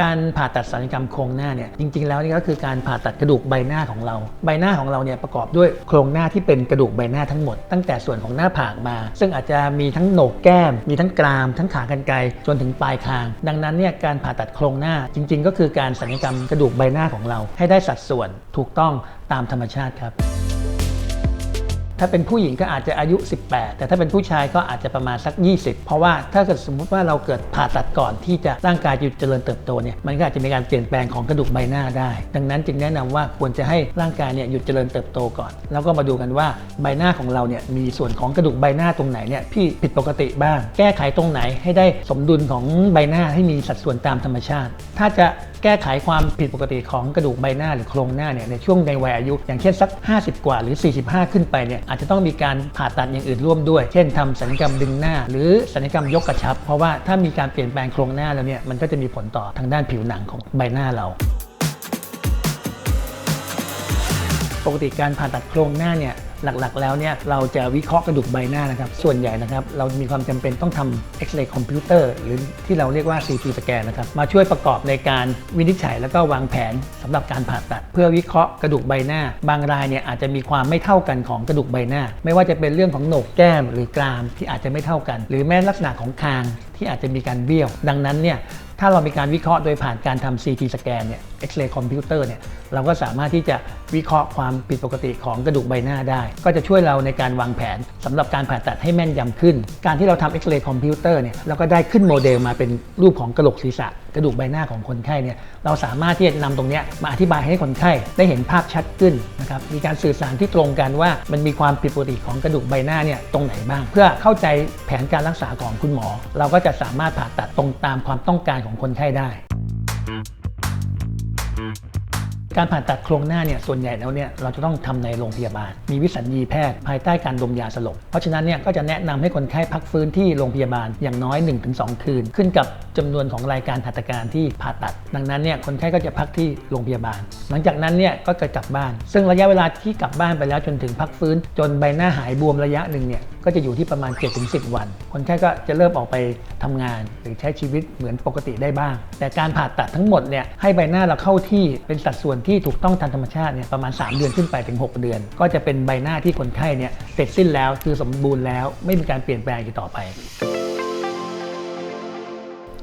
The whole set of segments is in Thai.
การผ่าตัดศัลยกรรมโครงหน้าเนี่ยจริง ๆ แล้วนี่ก็คือการผ่าตัดกระดูกใบหน้าของเรา ใบหน้าของเราเนี่ยประกอบด้วยโครงหน้าที่เป็นกระดูกใบหน้าทั้งหมด ตั้งแต่ส่วนของหน้าผากมา ซึ่งอาจจะมีทั้งโหนกแก้ม มีทั้งกราม ทั้งขากรรไกรจนถึงปลายคาง ดังนั้นเนี่ยการผ่าตัดโครงหน้าจริง ๆ ก็คือการศัลยกรรมกระดูกใบหน้าของเรา ให้ได้สัดส่วนถูกต้องตามธรรมชาติครับ ถ้าเป็นผู้หญิงก็อาจจะอายุ 18 แต่ถ้าเป็นผู้ชายก็อาจจะประมาณสัก 20 เพราะว่าถ้าเกิดสมมุติว่าเราเกิดผ่าตัดก่อนที่จะร่างกายหยุดเจริญเติบโตเนี่ยมันก็อาจจะมีการเปลี่ยนแปลงของกระดูกใบหน้าได้ ดังนั้นจึงแนะนำว่าควรจะให้ร่างกายเนี่ยหยุดเจริญเติบโตก่อน แล้วก็มาดูกันว่าใบหน้าของเราเนี่ยมีส่วนของกระดูกใบหน้าตรงไหนเนี่ยที่ผิดปกติบ้าง แก้ไขตรงไหนให้ได้สมดุลของใบหน้าให้มีสัดส่วนตามธรรมชาติ ถ้าจะ แก้ไขความผิดปกติของกระดูกใบหน้าหรือโครงหน้าเนี่ยในช่วงในวัยอายุ อย่างเช่นสัก 50 กว่าหรือ 45 ขึ้นไปเนี่ยอาจจะต้องมีการผ่าตัดอย่างอื่นร่วมด้วย เช่นทำศัลยกรรมดึงหน้า หรือศัลยกรรมยกกระชับ เพราะว่าถ้ามีการเปลี่ยนแปลงโครงหน้าแล้วเนี่ยมันก็จะมีผลต่อทางด้านผิวหนังของใบหน้าเราปกติการผ่าตัดโครงหน้าเนี่ย หลักๆ แล้วเนี่ยเราจะวิเคราะห์กระดูกใบหน้านะครับ ส่วนใหญ่นะครับ เรามีความจำเป็นต้องทำเอ็กซเรย์คอมพิวเตอร์หรือที่เราเรียกว่า CT สแกนนะครับ มาช่วยประกอบในการวินิจฉัยแล้วก็วางแผนสำหรับการผ่าตัด เพื่อวิเคราะห์กระดูกใบหน้า บางรายเนี่ยอาจจะมีความไม่เท่ากันของกระดูกใบหน้า ไม่ว่าจะเป็นเรื่องของโหนกแก้มหรือกรามที่อาจจะไม่เท่ากัน หรือแม้ลักษณะของคางที่อาจจะมีการเบี้ยว ดังนั้นเนี่ย ถ้าเรามีการวิเคราะห์โดยผ่านการทำ CT สแกนเนี่ยเอ็กซเรย์คอมพิวเตอร์เนี่ยเราก็สามารถที่จะวิเคราะห์ความผิดปกติของกระดูกใบหน้าได้ ก็จะช่วยเราในการวางแผนสำหรับการผ่าตัดให้แม่นยำขึ้น การที่เราทำเอ็กซเรย์คอมพิวเตอร์เนี่ยเราก็ได้ขึ้นโมเดลมาเป็นรูปของกระโหลกศีรษะ กระดูกใบหน้าของคนไข้เนี่ยเราสามารถที่จะนำตรงเนี้ยมาอธิบายให้คนไข้ได้เห็นภาพชัดขึ้นนะครับมีการสื่อสารที่ตรงกันว่ามันมีความผิดปกติของกระดูกใบหน้าเนี่ยตรงไหนบ้าง เพื่อเข้าใจแผนการรักษาของคุณหมอ เราก็จะสามารถผ่าตัดตรงตามความต้องการของคนไข้ได้ การผ่าตัดโครงหน้าเนี่ยส่วนใหญ่แล้วเนี่ยเราจะต้องทำในโรงพยาบาล มีวิสัญญีแพทย์ภายใต้การดมยาสลบ เพราะฉะนั้นเนี่ยก็จะแนะนำให้คนไข้พักฟื้นที่โรงพยาบาลอย่างน้อย 1-2 คืน ขึ้นกับจำนวนของรายการหัตถการที่ผ่าตัด ดังนั้นเนี่ยคนไข้ก็จะพักที่โรงพยาบาล หลังจากนั้นเนี่ยก็จะกลับบ้าน ซึ่งระยะเวลาที่กลับบ้านไปแล้วจนถึงพักฟื้น จนใบหน้าหายบวมระยะหนึ่งเนี่ยก็จะอยู่ที่ประมาณ 7-10 วัน คนไข้ก็จะเริ่มออกไปทำงาน หรือใช้ชีวิตเหมือนปกติได้บ้าง แต่การผ่าตัดทั้งหมดเนี่ยให้ใบหน้าเราเข้าที่เป็นสัดส่วนที่ถูกต้องตามธรรมชาติเนี่ยประมาณ 3 เดือนขึ้นไปถึง 6 เดือน ก็จะเป็นใบหน้าที่คนไข้เนี่ยเสร็จสิ้นแล้วคือสมบูรณ์แล้วไม่มีการเปลี่ยนแปลงอีกต่อไป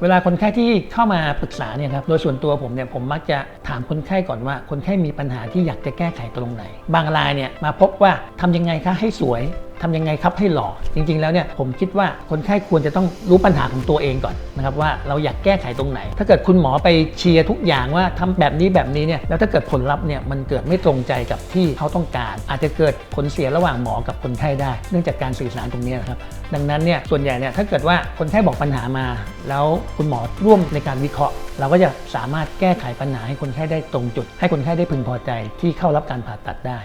เวลาคนไข้ที่เข้ามาปรึกษาเนี่ยครับ โดยส่วนตัวผมเนี่ยผมมักจะถามคนไข้ก่อนว่า คนไข้มีปัญหาที่อยากจะแก้ไขตรงไหน บางรายเนี่ยมาพบว่าทำยังไงคะให้สวย ทำยังไงครับให้หล่อจริง ๆ แล้วเนี่ยผมคิดว่าคนไข้ควรจะต้องรู้ปัญหาของตัวเองก่อนนะครับว่าเราอยากแก้ไขตรงไหน ถ้าเกิดคุณหมอไปเชียร์ทุกอย่างว่าทำแบบนี้แบบนี้เนี่ยแล้วถ้าเกิดผลลัพธ์เนี่ยมันเกิดไม่ตรงใจกับที่เขาต้องการ อาจจะเกิดผลเสียระหว่างหมอกับคนไข้ได้ เนื่องจากการสื่อสารตรงนี้นะครับดังนั้นเนี่ยส่วนใหญ่เนี่ยถ้าเกิดว่าคนไข้บอกปัญหามา แล้วคุณหมอร่วมในการวิเคราะห์ เราก็จะสามารถแก้ไขปัญหาให้คนไข้ได้ตรงจุด ให้คนไข้ได้พึงพอใจที่เข้ารับการผ่าตัดได้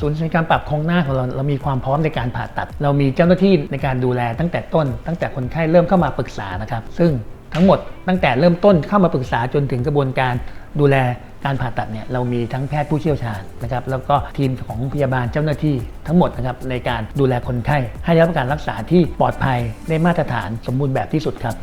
ศูนย์ศัลยกรรปรับโครงหน้าของเราเรามีความพร้อมในการผ่าตัด เรามีเจ้าหน้าที่ในการดูแลตั้งแต่ต้น ตั้งแต่คนไข้เริ่มเข้ามาปรึกษานะครับ ซึ่งทั้งหมดตั้งแต่เริ่มต้นเข้ามาปรึกษาจนถึงกระบวนการดูแลการผ่าตัดเนี่ยเรามีทั้งแพทย์ผู้เชี่ยวชาญนะครับแล้วก็ทีมของพยาบาลเจ้าหน้าที่ทั้งหมดนะครับในการดูแลคนไข้ให้ได้รับการรักษาที่ปลอดภัยได้มาตรฐานสมบูรณ์แบบที่สุดครับ